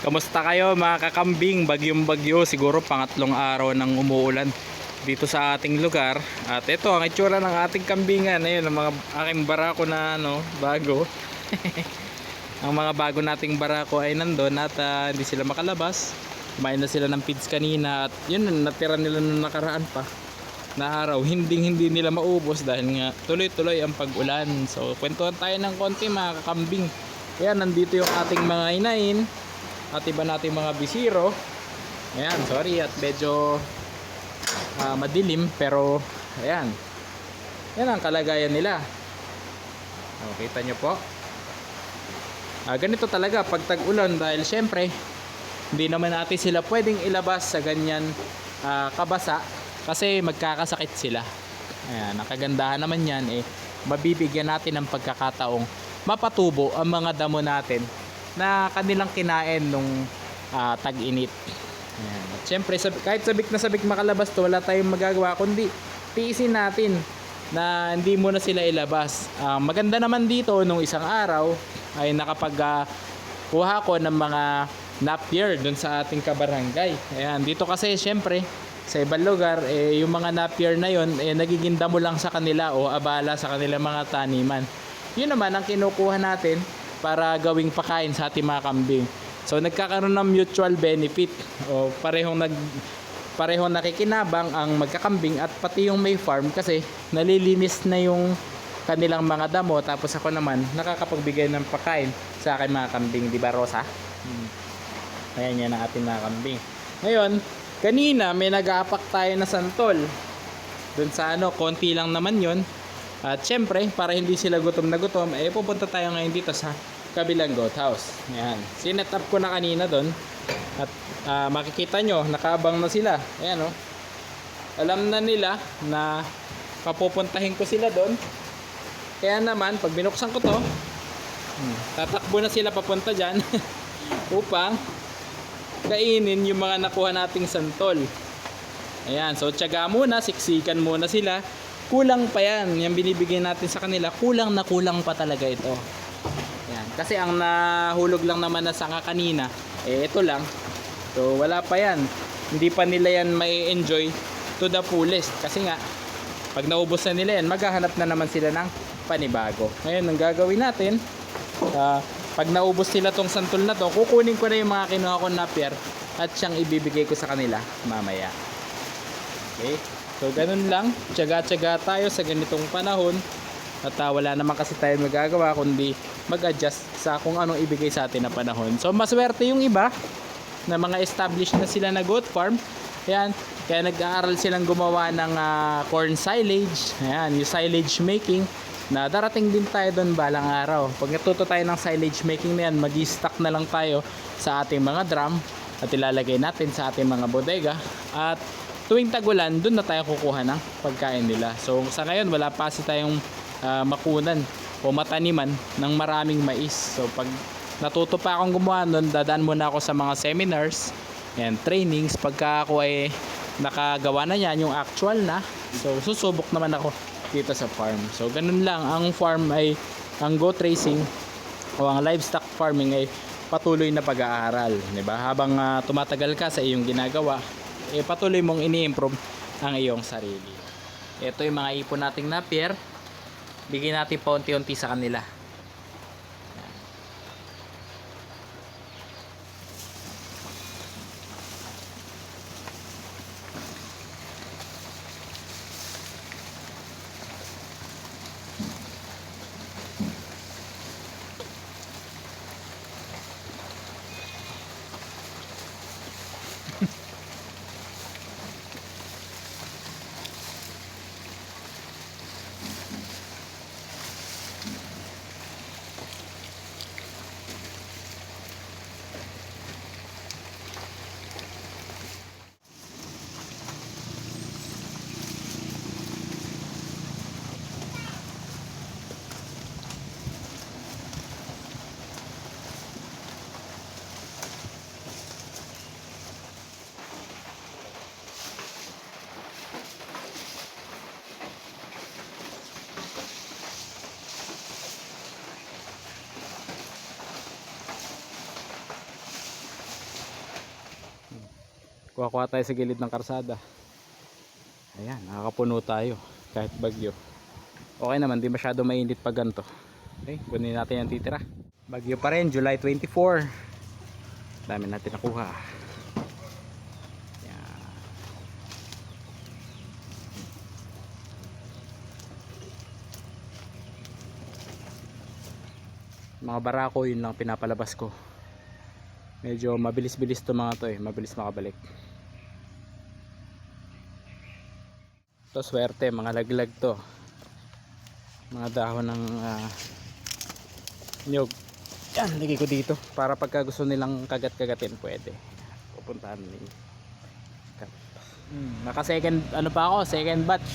Kamusta kayo mga kakambing? Bagyong bagyo, siguro pangatlong araw ng umuulan dito sa ating lugar. At ito ang itsura ng ating kambingan. Ayun, ang mga aking barako na ano, bago. ang mga bago nating barako ay nandun at ah, hindi sila makalabas. Kumain na sila ng pids kanina at yun, natira nila nung nakaraan pa na araw. Hindi hindi nila maubos dahil nga tuloy-tuloy ang pag-ulan. So, kwentuhan tayo ng konti mga kakambing. Ayan, nandito yung ating mga inain at iba nating mga bisiro. Ayan, sorry at medyo ah, madilim pero ayan. Yan ang kalagayan nila. O, kita nyo po. Ah, ganito talaga pag tag-ulan dahil syempre hindi naman natin sila pwedeng ilabas sa ganyan ah, kabasa kasi magkakasakit sila. Ayan, ang kagandahan naman yan eh mabibigyan natin ng pagkakataong mapatubo ang mga damo natin na kanilang kinain nung ah, tag-init. At syempre, sab- kahit sabik na sabik makalabas to, wala tayong magagawa kundi tiisin natin na hindi mo na sila ilabas. Ah, maganda naman dito nung isang araw ay nakapag kuha ko ng mga napier dun sa ating kabarangay. Ayan, dito kasi syempre sa ibang lugar eh, yung mga napier na yon eh, nagiging damo lang sa kanila o abala sa kanilang mga taniman. Yun naman ang kinukuha natin para gawing pakain sa ating mga kambing. So nagkakaroon ng mutual benefit o parehong nag parehong nakikinabang ang magkakambing at pati yung may farm kasi nalilinis na yung kanilang mga damo tapos ako naman nakakapagbigay ng pakain sa aking mga kambing, di ba Rosa? Hmm. Ayan yan ang ating mga kambing. Ngayon, kanina may nag-aapak tayo na santol. Doon sa ano, konti lang naman yon. At syempre, para hindi sila gutom na gutom, eh pupunta tayo ngayon dito sa kabilang goat house. Ayan. Sinet up ko na kanina doon. At ah, makikita nyo, nakaabang na sila. Ayan oh. Alam na nila na papupuntahin ko sila doon. Kaya naman, pag binuksan ko to, hmm, tatakbo na sila papunta dyan upang kainin yung mga nakuha nating santol. Ayan, so tiyaga muna, siksikan muna sila. Kulang pa yan, yung binibigay natin sa kanila, kulang na kulang pa talaga ito. Ayan, kasi ang nahulog lang naman na sanga kanina, eh ito lang. So wala pa yan. Hindi pa nila yan may enjoy to the fullest. Kasi nga, pag naubos na nila yan, maghahanap na naman sila ng panibago. Ngayon, ang gagawin natin, ah, pag naubos sila tong santol na to, kukunin ko na yung mga kinuha ko na pair at siyang ibibigay ko sa kanila mamaya. Okay? So, ganun lang. Tsaga-tsaga tayo sa ganitong panahon. At ah, wala naman kasi tayo magagawa kundi mag-adjust sa kung anong ibigay sa atin na panahon. So, maswerte yung iba na mga established na sila na goat farm. Ayan, kaya nag-aaral silang gumawa ng ah, corn silage. Ayan, yung silage making na darating din tayo doon balang araw. Pag natuto tayo ng silage making na yan, mag-stock na lang tayo sa ating mga drum at ilalagay natin sa ating mga bodega at tuwing tagulan, doon na tayo kukuha ng pagkain nila. So sa ngayon, wala pa kasi tayong ah, makunan o mataniman ng maraming mais. So pag natuto pa akong gumawa nun, dadaan muna ako sa mga seminars and trainings. Pagka ako ay nakagawa na yan, yung actual na, so susubok naman ako dito sa farm. So ganun lang, ang farm ay, ang goat racing o ang livestock farming ay patuloy na pag-aaral, 'di ba? Habang ah, tumatagal ka sa iyong ginagawa, eh patuloy mong ini-improve ang iyong sarili. Ito yung mga ipon nating napier. Bigyan natin paunti-unti sa kanila. Kuha-kuha tayo sa gilid ng karsada. Ayan, nakakapuno tayo. Kahit bagyo. Okay naman, di masyado mainit pag ganito. Okay, kunin natin yung titira. Bagyo pa rin, July 24. Dami natin nakuha. Mga barako, yun lang pinapalabas ko. Medyo mabilis-bilis to mga to eh. Mabilis makabalik. To swerte, mga laglag to. Mga dahon ng ah, nyog. Yan, lagay ko dito. Para pagka gusto nilang kagat-kagatin, pwede. Pupuntahan ni Hmm, naka second, ano pa ako, second batch.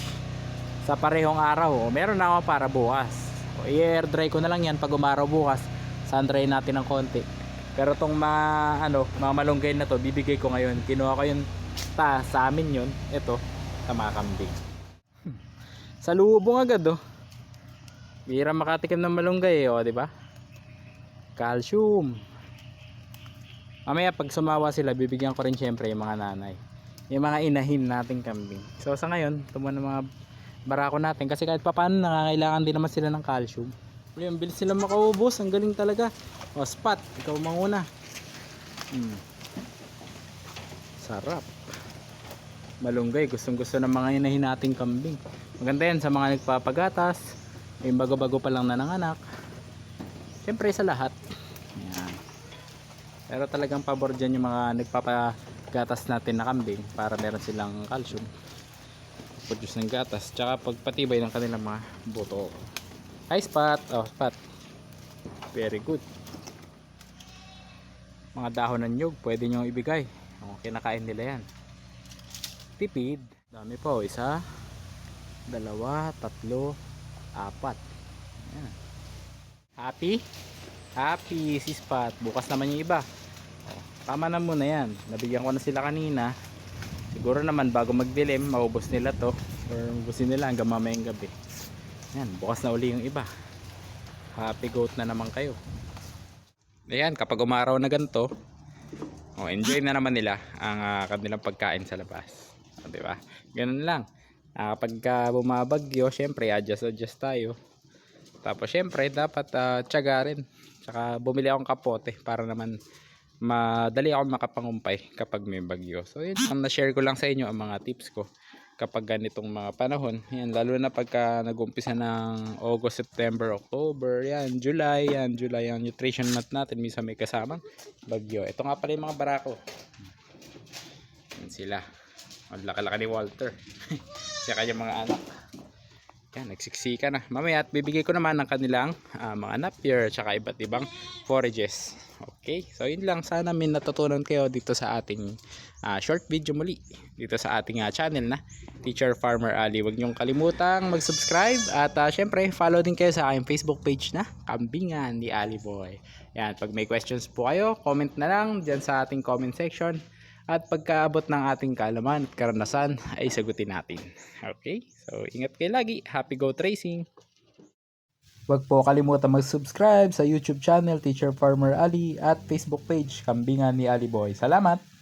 Sa parehong araw. O, meron na ako para bukas. O, i-air dry ko na lang yan pag umaraw bukas. Sun dry natin ng konti. Pero tong mga, ano, mga malunggay na to, bibigay ko ngayon. Kinuha ko yun ta, sa amin yun. Ito, sa mga kambing. sa lubong agad, oh. Bira makatikim ng malunggay, eh, oh, di ba? Calcium. Mamaya pag sumawa sila, bibigyan ko rin syempre yung mga nanay. Yung mga inahin nating kambing. So sa ngayon, tumuha ng mga barako natin. Kasi kahit papaano, nangangailangan din naman sila ng calcium. Yung bilis sila makaubos. Ang galing talaga. O spot, ikaw manguna. Hmm. Sarap. Malunggay, gustong gusto ng mga inahin nating kambing. Maganda yan sa mga nagpapagatas. Yung bago-bago pa lang na nanganak. Siyempre sa lahat. Yan. Pero talagang pabor dyan yung mga nagpapagatas natin na kambing para meron silang calcium. Produce ng gatas. Tsaka pagpatibay ng kanilang mga buto. Hi spot. Oh spot. Very good. Mga dahon ng nyug pwede nyo ibigay. Oh, kinakain nila yan. Tipid. Dami pa oh. Isa, dalawa, tatlo, apat. Yan. Happy? Happy si Spot. Bukas naman yung iba. Oh, tama na muna yan. Nabigyan ko na sila kanina. Siguro naman bago magdilim, maubos nila to. Or ubusin nila hanggang mamayang gabi. Yan, bukas na uli yung iba. Happy goat na naman kayo. Ayan, kapag umaraw na ganito, oh, enjoy na naman nila ang ah, kanilang pagkain sa labas. Di ba? Ganun lang. Ah, pagka bumabagyo, syempre adjust-adjust tayo. Tapos syempre dapat uh, tiyaga rin. Tsaka bumili akong kapote para naman madali ako makapangumpay kapag may bagyo. So yun, ang na-share ko lang sa inyo ang mga tips ko kapag ganitong mga panahon. Yan, lalo na pagka nag-umpisa ng August, September, October, yan, July, yan, July ang nutrition month natin. Minsan may kasamang bagyo. Ito nga pala yung mga barako. Yan sila. Ang laki-laki ni Walter. Siya kanyang mga anak. Yan, nagsiksika na. Mamaya at bibigay ko naman ng kanilang ah, mga napier tsaka iba't ibang forages. Okay, so yun lang. Sana may natutunan kayo dito sa ating ah, short video muli. Dito sa ating ah, channel na Teacher Farmer Ali. Huwag niyong kalimutang mag-subscribe at ah, syempre follow din kayo sa aking Facebook page na Kambingan ni Ali Boy. Yan, pag may questions po kayo, comment na lang dyan sa ating comment section. At pagkaabot ng ating kaalaman at karanasan ay sagutin natin. Okay? So, ingat kayo lagi. Happy Go Tracing! Huwag po kalimutan mag-subscribe sa YouTube channel Teacher Farmer Ali at Facebook page Kambingan ni Ali Boy. Salamat!